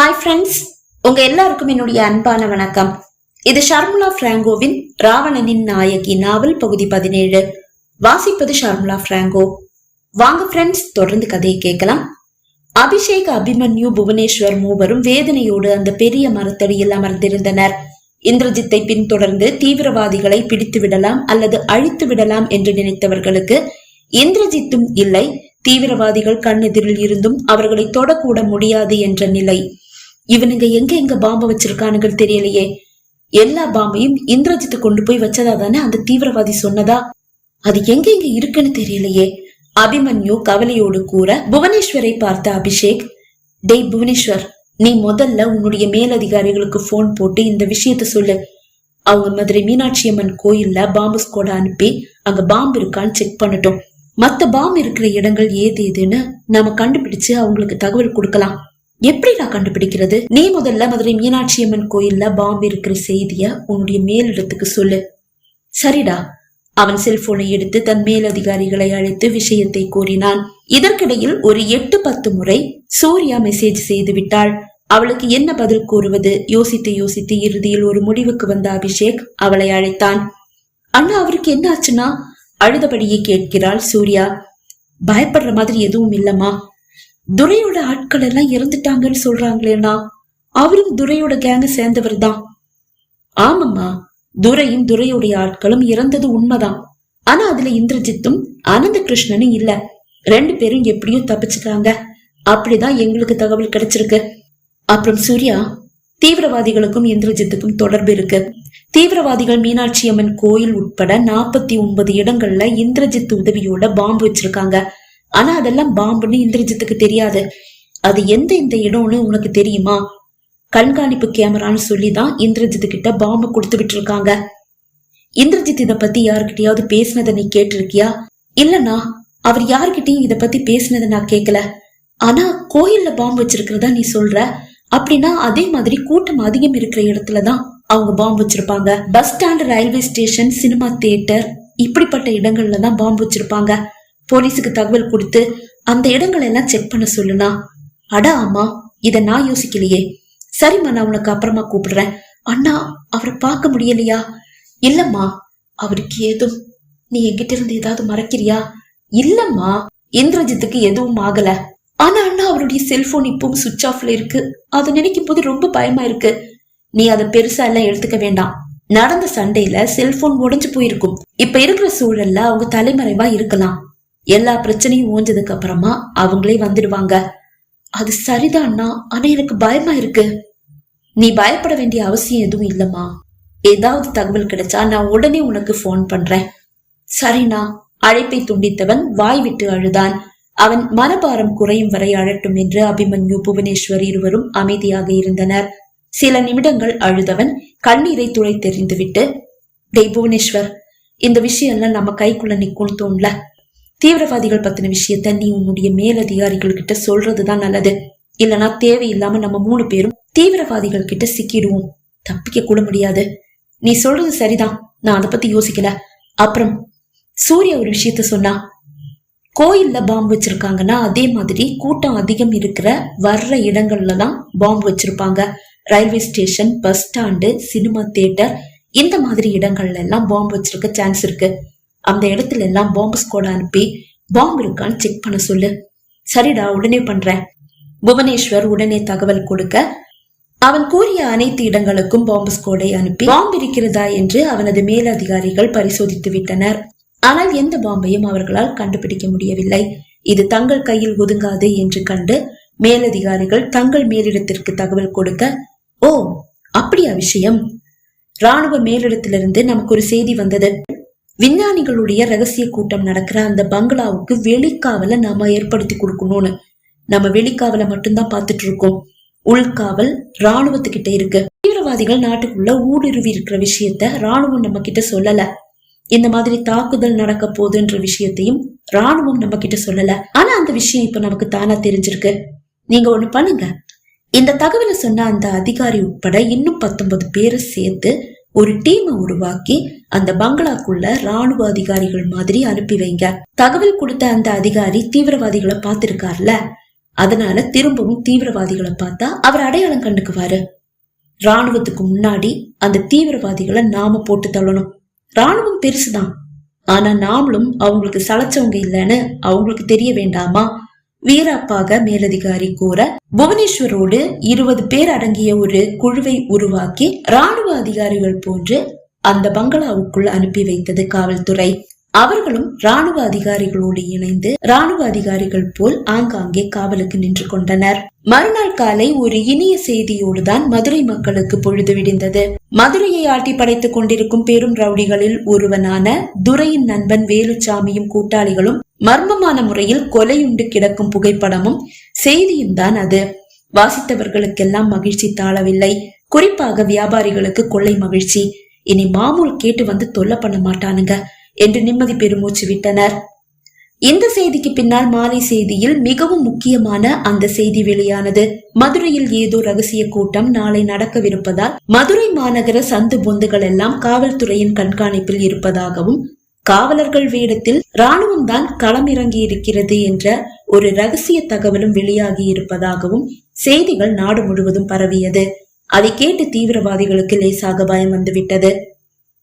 Hi friends உங்க எல்லாருக்கும் என்னுடைய அன்பான வணக்கம். இது ஷர்முலா பிராங்கோவின் ராவணனின் நாயகி நாவல் பகுதி பதினேழு. வாசிப்பது ஷர்முலா பிராங்கோ. வாங்க ஃப்ரெண்ட்ஸ் தொடர்ந்து கதையை கேட்கலாம். அபிஷேக் அபிமன்யு புவனேஸ்வர் மூவரும் வேதனையோடு அந்த பெரிய மரத்தடியில் அமர்ந்திருந்தனர். இந்திரஜித்தை பின்தொடர்ந்து தீவிரவாதிகளை பிடித்து விடலாம் அல்லது அழித்து விடலாம் என்று நினைத்தவர்களுக்கு இந்திரஜித்தும் இல்லை. தீவிரவாதிகள் கண்ணெதிரில் இருந்தும் அவர்களை தொடக்கூட முடியாது என்ற நிலை. இவனுங்க எங்க எங்க பாம்பு வச்சிருக்கானுங்க தெரியலையே. எல்லா பாம்பையும் இந்திரஜித்து கொண்டு போய் வச்சதா தானே அந்த தீவிரவாதி சொன்னதா? அது எங்க எங்க இருக்குன்னு தெரியலையே. அபிமன்யு கவலையோடு கூற புவனேஸ்வரை பார்த்த அபிஷேக் டேய் புவனேஸ்வர் நீ முதல்ல உன்னுடைய மேலதிகாரிகளுக்கு போன் போட்டு இந்த விஷயத்த சொல்லு. அவங்க மதுரை மீனாட்சி அம்மன் கோயில்ல பாம்பு ஸ்கோட அனுப்பி அங்க பாம்பு இருக்கான்னு செக் பண்ணட்டும். மத்த பாம்பு இருக்கிற இடங்கள் ஏது எதுன்னு நாம கண்டுபிடிச்சு அவங்களுக்கு தகவல் கொடுக்கலாம். எப்படி நான் கண்டுபிடிக்கிறது? நீ முதல்ல மதுரை மீனாட்சி அம்மன் கோயில்ல பாம்பு இருக்கிற செய்திய உன்னுடைய மேலிடத்துக்கு சொல்லு. சரிடா. அவன் செல்போனை எடுத்து தன் மேலதிகாரிகளை அழைத்து விஷயத்தை கூறினான். இதற்கிடையில் ஒரு எட்டு பத்து முறை சூர்யா மெசேஜ் செய்து விட்டாள். அவளுக்கு என்ன பதில் கூறுவது? யோசித்து யோசித்து இறுதியில் ஒரு முடிவுக்கு வந்த அபிஷேக் அவளை அழைத்தான். அண்ணா அவருக்கு என்ன ஆச்சுன்னா? அழுதபடியே கேட்கிறாள் சூர்யா. பயப்படுற மாதிரி எதுவும் இல்லம்மா. துரையோட ஆட்கள் எல்லாம் இறந்துட்டாங்கன்னு சொல்றாங்களேண்ணா அவரும் துரையோட கேங்க சேர்ந்தவர் தான். ஆமாம்மா துரையும் துரையுடைய ஆட்களும் இறந்தது உண்மைதான். ஆனா அதுல இந்திரஜித்தும் அனந்த கிருஷ்ணனும் இல்ல. ரெண்டு பேரும் எப்படியும் தப்பிச்சுட்டாங்க. அப்படிதான் எங்களுக்கு தகவல் கிடைச்சிருக்கு. அப்புறம் சூர்யா தீவிரவாதிகளுக்கும் இந்திரஜித்துக்கும் தொடர்பு இருக்கு. தீவிரவாதிகள் மீனாட்சி அம்மன் கோயில் உட்பட நாற்பத்தி ஒன்பது இடங்கள்ல இந்திரஜித் உதவியோட பாம்பு வச்சிருக்காங்க. ஆனா அதெல்லாம் பாம்புன்னு இந்திரஜித்துக்கு தெரியாது. அது எந்த இந்த இடம்னு உனக்கு தெரியுமா? கண்காணிப்பு கேமரான்னு சொல்லிதான் இந்திரஜித்து கிட்ட பாம்பு கொடுத்து விட்டுருக்காங்க. இந்திரஜித் இத பத்தி யாருக்கிட்டயாவது பேசினதை நீ கேட்டிருக்கியா? இல்லனா அவர் யார்கிட்டயும் இத பத்தி பேசினதை நான் கேட்கல ஆனா கோயில்ல பாம்பு வச்சிருக்கிறதா நீ சொல்ற? அப்படின்னா அதே மாதிரி கூட்டம் அதிகம் இருக்கிற இடத்துலதான் அவங்க பாம்பு வச்சிருப்பாங்க. Bus stand railway station cinema theatre இப்படிப்பட்ட இடங்கள்ல தான் பாம்பு வச்சிருப்பாங்க. போலீஸுக்கு தகவல் கொடுத்து அந்த இடங்கள் எல்லாம் செக் பண்ண சொல்லுனா அட ஆமா இத நான் யோசிக்கலையே. சரிம்மா நான் உனக்கு அப்புறமா கூப்பிடுறேன். அண்ணா அவரை பார்க்க முடியலையா? இல்லம்மா அவருக்கு ஏதும் நீ என்கிட்ட இருந்து ஏதாவது மறைக்கிறியா? இல்லம்மா இந்திரஜித்துக்கு எதுவும் ஆகல. ஆனா அண்ணா அவருடைய செல்போன் இப்பவும் சுவிட்ச் ஆஃப்ல இருக்கு. அதை நினைக்கும் போது ரொம்ப பயமா இருக்கு. நீ அதை பெருசா எல்லாம் எடுத்துக்க வேண்டாம். நடந்த சண்டையில செல்போன் உடைஞ்சு போயிருக்கும். இப்ப இருக்கிற சூழல்ல அவங்க தலைமறைவா இருக்கலாம். எல்லா பிரச்சனையும் ஓஞ்சதுக்கு அப்புறமா அவங்களே வந்துடுவாங்க. அது சரிதான்னா ஆனா எனக்கு பயமா இருக்கு. நீ பயப்பட வேண்டிய அவசியம் எதுவும் இல்லம்மா. ஏதாவது தகவல் கிடைச்சா நான் உடனே உனக்கு போன் பண்றேன். சரிண்ணா அழைப்பை துண்டித்தவன் வாய் விட்டு அழுதான். அவன் மனபாரம் குறையும் வரை அழட்டும் என்று அபிமன்யு புவனேஸ்வர் இருவரும் அமைதியாக இருந்தனர். சில நிமிடங்கள் அழுதவன் கண்ணீரை துளை தெரிந்துவிட்டு டே புவனேஸ்வர் இந்த விஷயம் எல்லாம் நம்ம கைக்குள்ள நிக்கும் தோணல. தீவிரவாதிகள் பத்தின விஷயத்த நீ உன்னுடைய மேலதிகாரிகள் கிட்ட சொல்றதுதான் நல்லது. இல்லனா தேவையில்லாம நம்ம மூணு பேரும் தீவிரவாதிகள் கிட்ட சிக்கிடுவோம். தப்பிக்க கூட முடியாது. நீ சொல்றது சரிதான். நான் அதை பத்தி யோசிக்கல. அப்புறம் சூர்யா ஒரு விஷயத்த சொன்னா கோயில்ல பாம்பு வச்சிருக்காங்கன்னா அதே மாதிரி கூட்டம் அதிகம் இருக்கிற வர்ற இடங்கள்ல தான் பாம்பு வச்சிருப்பாங்க. Railway station bus stand cinema theatre இந்த மாதிரி இடங்கள்ல எல்லாம் பாம்பு வச்சிருக்க சான்ஸ் இருக்கு. அந்த இடத்துல எல்லாம் பாம்பு ஸ்குவாட் அனுப்பி பாம்பு இருக்கான்னு செக் பண்ண சொல்லு. சரிடா உடனே பண்றேன். புவனேஸ்வர் உடனே தகவல் கொடுக்க அவன் கூறிய அனைத்து இடங்களுக்கும் பாம்பு ஸ்கோடை அனுப்பி பாம்பு இருக்கிறதா என்று அவனது மேலதிகாரிகள் பரிசோதித்து விட்டனர். ஆனால் எந்த பாம்பையும் அவர்களால் கண்டுபிடிக்க முடியவில்லை. இது தங்கள் கையில் ஒதுங்காது என்று கண்டு மேலதிகாரிகள் தங்கள் மேலிடத்திற்கு தகவல் கொடுக்க ஓ அப்படியா விஷயம். ராணுவ மேலிடத்திலிருந்து நமக்கு ஒரு செய்தி வந்தது. விஞ்ஞானிகளுடைய ரகசிய கூட்டம் நடக்கிற அந்த பங்களாவுக்கு வெளிக்காவலை நாம ஏற்படுத்தி கொடுக்கணும்னு. நம்ம வெளிக்காவலை மட்டும்தான் பார்த்துட்டு இருக்கோம். உள்காவல் ராணுவத்துக்கிட்ட இருக்கு. தீவிரவாதிகள் நாட்டுக்குள்ள ஊடுருவி இருக்கிற விஷயத்த ராணுவம் நம்ம கிட்ட சொல்லல. இந்த மாதிரி தாக்குதல் நடக்க போகுதுன்ற விஷயத்தையும் ராணுவம் நம்ம கிட்ட சொல்லல. ஆனா அந்த விஷயம் இப்ப நமக்கு தானா தெரிஞ்சிருக்கு. நீங்க ஒண்ணு பண்ணுங்க. இந்த தகவலை சொன்ன அந்த அதிகாரி உட்பட இன்னும் பத்தொன்பது பேரை சேர்த்து ஒரு டீமை உருவாக்கி அந்த பங்களாக்குள்ள ராணுவ அதிகாரிகள் மாதிரி அனுப்பி வைங்க. தகவல் கொடுத்த அந்த அதிகாரி தீவிரவாதிகளை பார்த்திருக்கார்ல? அதனால திரும்பவும் தீவிரவாதிகளை பார்த்தா அவர் அடையாளம் கண்டுக்குவாரு. ராணுவத்துக்கு முன்னாடி அந்த தீவிரவாதிகளை நாம போட்டு தள்ளணும். ராணுவம் பெருசுதான். ஆனா நாமளும் அவங்களுக்கு சளைச்சவங்க இல்லைன்னு அவங்களுக்கு தெரிய வேண்டாமா? வீராப்பாக மேலதிகாரி கூற புவனேஸ்வரோடு இருபது பேர் அடங்கிய ஒரு குழுவை உருவாக்கி ராணுவ அதிகாரிகள் போன்று அந்த பங்களாவுக்குள் அனுப்பி வைத்தது காவல்துறை. அவர்களும் ராணுவ அதிகாரிகளோடு இணைந்து ராணுவ அதிகாரிகள் போல் ஆங்காங்கே காவலுக்கு நின்று கொண்டனர். மறுநாள் காலை ஒரு இனிய செய்தியோடு தான் மதுரை மக்களுக்கு பொழுது விடிந்தது. மதுரையை ஆட்டி படைத்துக் கொண்டிருக்கும் பெரும் ரவுடிகளில் ஒருவனான துரையின் நண்பன் வேலுச்சாமியும் கூட்டாளிகளும் மர்மமான முறையில் கொலையுண்டு கிடக்கும் புகைப்படமும் செய்தியும் தான் அது. வாசித்தவர்களுக்கெல்லாம் மகிழ்ச்சி தாழவில்லை. குறிப்பாக வியாபாரிகளுக்கு கொள்ளை மகிழ்ச்சி. இனி மாமூல் கேட்டு வந்து தொல்லை பண்ண மாட்டானுங்க. என்று நிம்மதி பெருமூச்சு விட்டனர். இந்த செய்திக்கு பின்னால் மாலை செய்தியில் மிகவும் முக்கியமான அந்த செய்தி வெளியானது. மதுரையில் ஏதோ ரகசிய கூட்டம் நாளை நடக்கவிருப்பதால் மதுரை மாநகர சந்து பொந்துகள் எல்லாம் காவல்துறையின் கண்காணிப்பில் இருப்பதாகவும் காவலர்கள் வேடத்தில் ராணுவம் தான் களமிறங்கி இருக்கிறது என்ற ஒரு ரகசிய தகவலும் வெளியாகி இருப்பதாகவும் செய்திகள் நாடு முழுவதும் பரவியது. அதை கேட்டு தீவிரவாதிகளுக்கு லேசாக பயம் வந்துவிட்டது.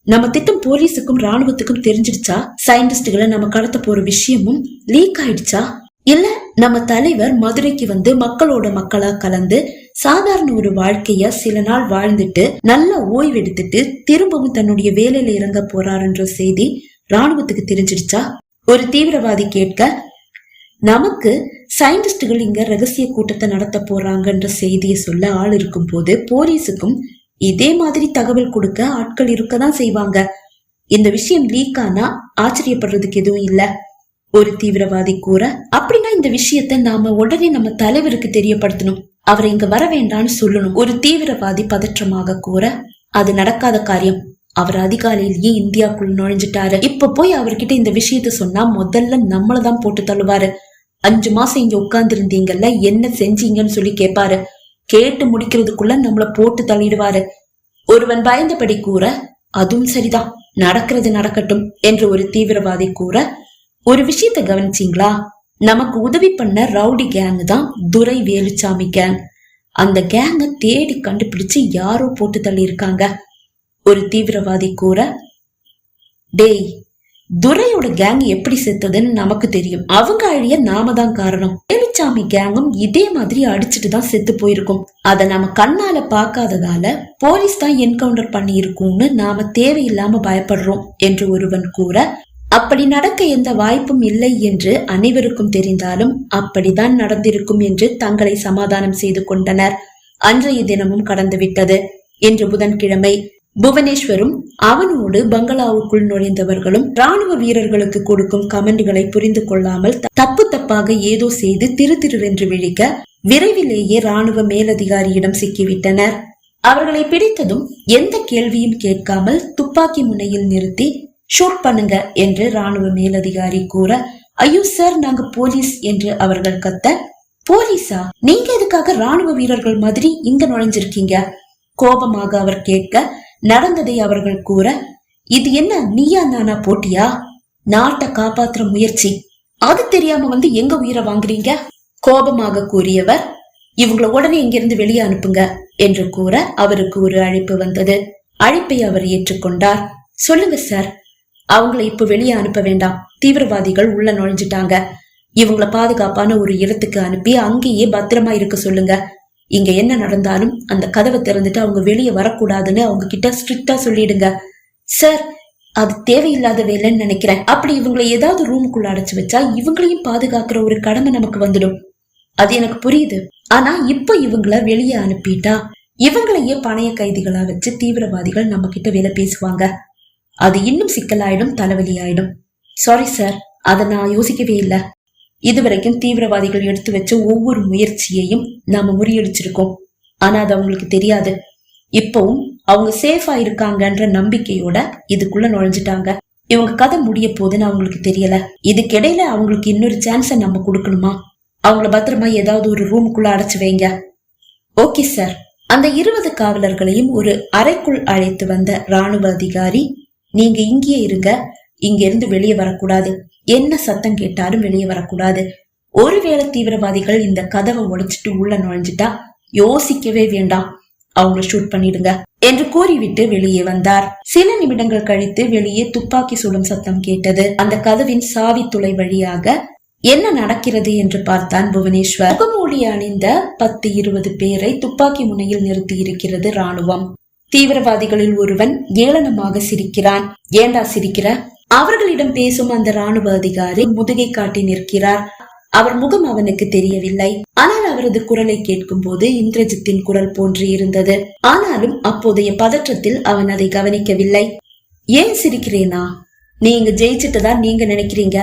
நம்ம திட்டம் போலீஸுக்கும் ராணுவத்துக்கும் தெரிஞ்சிடுச்சா? சயின்டிஸ்டுகளை நம்ம கடத்த போற விஷயமும் லீக் ஆயிடுச்சா? இல்ல நம்ம தலைவர் மதுரைக்கு வந்து மக்களோட மக்களா கலந்து சாதாரண ஒரு வாழ்க்கைய சில நாள் வாழ்ந்துட்டு நல்ல ஓய்வெடுத்துட்டு திரும்பவும் தன்னுடைய வேலையில இறங்க போறாருன்ற செய்தி ராணுவத்துக்கு தெரிஞ்சிடுச்சா? ஒரு தீவிரவாதி கேட்க நமக்கு சயின்டிஸ்டுகள் இங்க ரகசிய கூட்டத்தை நடத்த போறாங்கன்ற செய்தியை சொல்ல ஆள் இருக்கும் போது போலீஸுக்கும் இதே மாதிரி தகவல் கொடுக்க ஆட்கள் இருக்கதான் செய்வாங்க. இந்த விஷயம் லீக் ஆனா ஆச்சரியப்படுறதுக்கு எதுவும் இல்ல. ஒரு தீவிரவாதி கூற அப்படின்னா இந்த விஷயத்த நாம உடனே நம்ம தலைவருக்கு தெரியப்படுத்தணும். அவரை இங்க வர வேண்டாம்னு சொல்லணும். ஒரு தீவிரவாதி பதற்றமாக கூற அது நடக்காத காரியம். அவர் அதிகாலையிலேயே இந்தியாக்குள்ள நுழைஞ்சிட்டாரு. இப்ப போய் அவர்கிட்ட இந்த விஷயத்த சொன்னா முதல்ல நம்மளதான் போட்டு தள்ளுவாரு. அஞ்சு மாசம் இங்க உட்கார்ந்து இருந்தீங்கல்ல என்ன செஞ்சீங்கன்னு சொல்லி கேட்பாரு கேட்டு முடிக்கிறதுக்குள்ள நம்மள போட்டு தள்ளிடுவாரு. ஒருவன் பயந்தபடி கூற அதுவும் சரிதான். நடக்கிறது நடக்கட்டும் என்று ஒரு தீவிரவாதி கூற ஒரு விஷயத்த கவனிச்சீங்களா? நமக்கு உதவி பண்ண ரவுடி கேங் தான் துரை வேலுச்சாமி கேங் அந்த கேங்க தேடி கண்டுபிடிச்சு யாரோ போட்டு தள்ளி இருக்காங்க ஒரு தீவிரவாதி கூற டேய் துரையோட கேங் எப்படி செத்ததுன்னு நமக்கு தெரியும். அவங்க அழிய நாம தான் காரணம். வேலுச்சாமி கேங்கும் இதே மாதிரி அடிச்சுட்டு தான் செத்து போயிருக்கும். அத நாம கண்ணால பாக்காததால போலீஸ் தான் என்கவுண்டர் பண்ணி இருக்கும்னு நாம தேவையில்லாம பயப்படுறோம் என்று ஒருவன் கூற அப்படி நடக்க எந்த வாய்ப்பும் இல்லை என்று அனைவருக்கும் தெரிந்தாலும் அப்படிதான் நடந்திருக்கும் என்று தங்களை சமாதானம் செய்து கொண்டனர். அன்றைய தினமும் கடந்துவிட்டது. இன்று புதன்கிழமை புவனேஸ்வரும் அவனோடு பங்களாவுக்குள் நுழைந்தவர்களும் ராணுவ வீரர்களுக்கு கொடுக்கும் கமெண்ட்களை புரிந்து கொள்ளாமல் தப்பு தப்பாக ஏதோ செய்து திரு திருவென்று விழிக்க விரைவிலேயே ராணுவ மேலதிகாரியிடம் சிக்கிவிட்டனர். அவர்களை பிடித்ததும் எந்த கேள்வியும் கேட்காமல் துப்பாக்கி முனையில் நிறுத்தி ஷூட் பண்ணுங்க என்று ராணுவ மேலதிகாரி கூற ஐயோ சார் நாங்க போலீஸ் என்று அவர்கள் கத்த போலீஸா? நீங்க எதுக்காக ராணுவ வீரர்கள் மாதிரி இங்க நுழைஞ்சிருக்கீங்க? கோபமாக அவர் கேட்க நடந்ததை அவர்கள் கூற இது என்ன நீயா நானா போட்டியா? நாட்டை காப்பாத்துற முயற்சி. அது தெரியாம வந்து எங்க உயிரை வாங்குறீங்க? கோபமாக கூறியவர் இவங்களை உடனே இங்கிருந்து வெளியே அனுப்புங்க என்று கூற அவருக்கு ஒரு அழைப்பு வந்தது. அழைப்பை அவர் ஏற்றுக்கொண்டார். சொல்லுங்க சார். அவங்கள இப்ப வெளியே அனுப்ப வேண்டாம். தீவிரவாதிகள் உள்ள நுழைஞ்சிட்டாங்க. இவங்கள பாதுகாப்பான ஒரு இடத்துக்கு அனுப்பி அங்கேயே பத்திரமா இருக்க சொல்லுங்க. இங்க என்ன நடந்தாலும் அந்த கதவை திறந்துட்டு அவங்க வெளியே வரக்கூடாதுன்னு அவங்க கிட்ட ஸ்ட்ரிக்டா சொல்லிடுங்க. சார் அது தேவையில்லாத வேலைன்னு நினைக்கிறேன். அப்படி இவங்களை ஏதாவது ரூமுக்குள்ள அடைச்சு வச்சா இவங்களையும் பாதுகாக்கிற ஒரு கடமை நமக்கு வந்துடும். அது எனக்கு புரியுது. ஆனா இப்ப இவங்கள வெளியே அனுப்பிட்டா இவங்களையே பணைய கைதிகளா வச்சு தீவிரவாதிகள் நம்ம கிட்ட வேலை பேசுவாங்க. அது இன்னும் சிக்கலாயிடும் தலைவலி ஆயிடும் சாரி சார் அதை நான் யோசிக்கவே இல்லை. இதுவரைக்கும் தீவிரவாதிகள் எடுத்து வச்ச ஒவ்வொரு முயற்சியையும் நாம முறியடிச்சிருக்கோம். ஆனா அது அவங்களுக்கு தெரியாது. இப்பவும் அவங்க சேஃபா இருக்காங்கன்ற நம்பிக்கையோட இதுக்குள்ள நுழைஞ்சிட்டாங்க. இவங்க கதை முடிய போதுன்னு அவங்களுக்கு தெரியல. இதுக்கிடையில அவங்களுக்கு இன்னொரு சான்ஸ நம்ம கொடுக்கணுமா? அவங்கள பத்திரமா ஏதாவது ஒரு ரூமுக்குள்ள அடைச்சு வைங்க. ஓகே சார் அந்த இருபது காவலர்களையும் ஒரு அறைக்குள் அழைத்து வந்த ராணுவ அதிகாரி நீங்க இங்கேயே இருங்க. இங்க இருந்து வெளியே வரக்கூடாது. என்ன சத்தம் கேட்டாலும் வெளியே வரக்கூடாது. ஒருவேளை தீவிரவாதிகள் இந்த கதவை உடைச்சிட்டு உள்ள நுழைஞ்சிட்டா யோசிக்கவே வேண்டாம். அவங்கள ஷூட் பண்ணிடுங்க என்று கூறிவிட்டு வெளியே வந்தார். சில நிமிடங்கள் கழித்து வெளியே துப்பாக்கி சுடும் சத்தம் கேட்டது. அந்த கதவின் சாவி துளை வழியாக என்ன நடக்கிறது என்று பார்த்தான் புவனேஸ்வர். முகமூடி அணிந்த பத்து இருபது பேரை துப்பாக்கி முனையில் நிறுத்தி இருக்கிறது ராணுவம் தீவிரவாதிகளில் ஒருவன் ஏளனமாக சிரிக்கிறான். ஏண்டா சிரிக்கிற? அவர்களிடம் பேசும் அந்த ராணுவ அதிகாரி முதுகை காட்டி நிற்கிறார். அவர் முகம் அவனுக்கு தெரியவில்லை. ஆனால் அவரது குரலை கேட்கும் போது இந்திரஜித்தின் குரல் போன்று இருந்தது ஆனாலும் அப்போதைய பதற்றத்தில் அவன் அதை கவனிக்கவில்லை. ஏன் சிரிக்கிறேனா? நீங்க ஜெயிச்சிட்டதா நீங்க நினைக்கிறீங்க?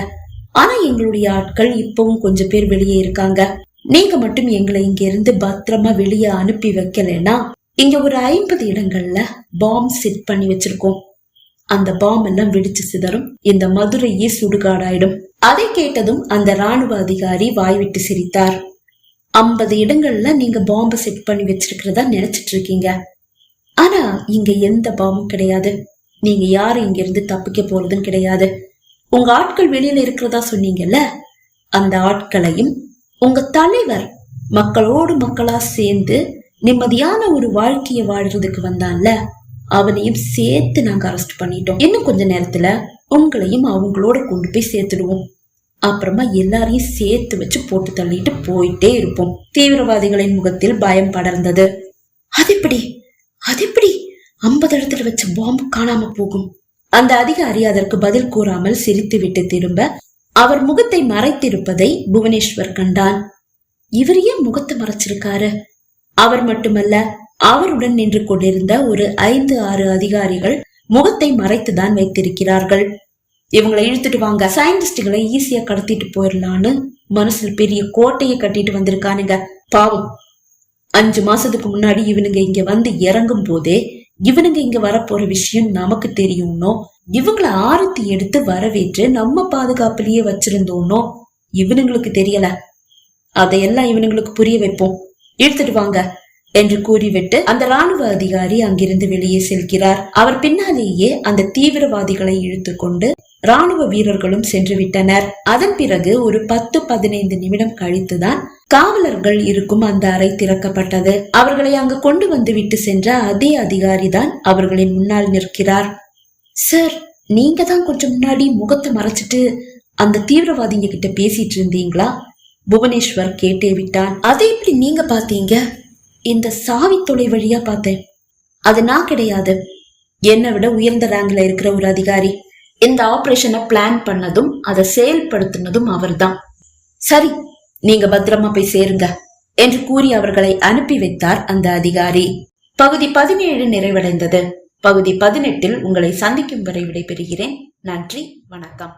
ஆனா எங்களுடைய ஆட்கள் இப்பவும் கொஞ்சம் பேர் வெளியே இருக்காங்க. நீங்க மட்டும் எங்களை இங்க இருந்து பத்திரமா வெளியே அனுப்பி வைக்கலனா இங்க ஒரு ஐம்பது இடங்கள்ல பாம்பு செட் பண்ணி வச்சிருக்கோம். அந்த பாம் எல்லாம் வெடிச்சு சிதறும். இந்த மதுரையே சுடுகாடாயிடும் அதை கேட்டதும் அந்த ராணுவ அதிகாரி வாய்விட்டு சிரித்தார். ஐம்பது இடங்கள்ல நீங்க பாம்பை செட் பண்ணி வச்சிருக்கிறதா நினைச்சிட்டு இருக்கீங்க. ஆனா இங்க எந்த பாம்பும் கிடையாது. நீங்க யாரும் இங்க இருந்து தப்பிக்க போறதும் கிடையாது. உங்க ஆட்கள் வெளியில இருக்கிறதா சொன்னீங்கல்ல? அந்த ஆட்களையும் உங்க தலைவர் மக்களோடு மக்களா சேர்ந்து நிம்மதியான ஒரு வாழ்க்கைய வாழ்றதுக்கு வந்தான்ல அவனையும் சேர்த்து நாங்க அரெஸ்ட் பண்ணிட்டோம். இன்னும் கொஞ்ச நேரத்துல உங்களையும் அவங்களோட கொண்டு போய் சேர்த்துடுவோம். அப்புறமா எல்லாரையும் சேர்த்து வச்சு போட்டு தள்ளிட்டு போயிட்டே இருப்போம். தீவிரவாதிகளின் முகத்தில் பயம் படர்ந்தது. அதெப்படி அதெப்படி ஐம்பது இடத்துல வச்ச பாம்பு காணாம போகும். அந்த அதிகாரி அதற்கு பதில் கூறாமல் சிரித்துவிட்டு திரும்ப அவர் முகத்தை மறைத்திருப்பதை புவனேஸ்வர் கண்டான். இவர் ஏன் முகத்தை மறைச்சிருக்காரு? அவர் மட்டுமல்ல அவருடன் நின்று கொண்டிருந்த ஒரு ஐந்து ஆறு அதிகாரிகள் முகத்தை மறைத்துதான் வைத்திருக்கிறார்கள். இவங்களை இழுத்துட்டு வாங்க. சயின்டிஸ்டுகளை ஈஸியா கடத்திட்டு போயிடலான்னு மனசுல பெரிய கோட்டையை கட்டிட்டு வந்திருக்கானுங்க. பாவம். அஞ்சு மாசத்துக்கு முன்னாடி இவனுங்க இங்க வந்து இறங்கும் போதே இவனுங்க இங்க வரப்போற விஷயம் நமக்கு தெரியும்னோ இவங்கள ஆரத்தி எடுத்து வரவேற்று நம்ம பாதுகாப்புலயே வச்சிருந்தோம்னோ இவனுங்களுக்கு தெரியல. அதையெல்லாம் இவனுங்களுக்கு புரிய வைப்போம். எடுத்துட்டு வாங்க. என்று கூறிவிட்டு அந்த ராணுவ அதிகாரி அங்கிருந்து வெளியே செல்கிறார். அவர் பின்னாலேயே அந்த தீவிரவாதிகளை இழுத்து கொண்டு ராணுவ வீரர்களும் சென்று விட்டனர். அதன் பிறகு ஒரு பத்து பதினைந்து நிமிடம் கழித்துதான் காவலர்கள் இருக்கும் அந்த அறை திறக்கப்பட்டது. அவர்களை அங்கு கொண்டு வந்து விட்டு சென்ற அதே அதிகாரி தான் அவர்களின் முன்னால் நிற்கிறார். சார் நீங்க தான் கொஞ்சம் முன்னாடி முகத்தை மறைச்சிட்டு அந்த தீவிரவாதிங்க கிட்ட பேசிட்டு இருந்தீங்களா? புவனேஸ்வர் கேட்டே விட்டான். அதை எப்படி நீங்க பாத்தீங்க இந்த சாவி தொலை வழியா பார்த்தேன். அது நான் கிடையாது. என்னை விட உயர்ந்த ரேங்க்ல இருக்கிற ஒரு அதிகாரி. இந்த ஆபரேஷனை பிளான் பண்ணதும் அதை செயல்படுத்தினதும் அவர்தான். சரி நீங்க பத்திரமா போய் சேருங்க என்று கூறி அவர்களை அனுப்பி வைத்தார் அந்த அதிகாரி. பகுதி பதினேழு நிறைவடைந்தது. பகுதி பதினெட்டில் உங்களை சந்திக்கும் வரை விடைபெறுகிறேன். நன்றி வணக்கம்.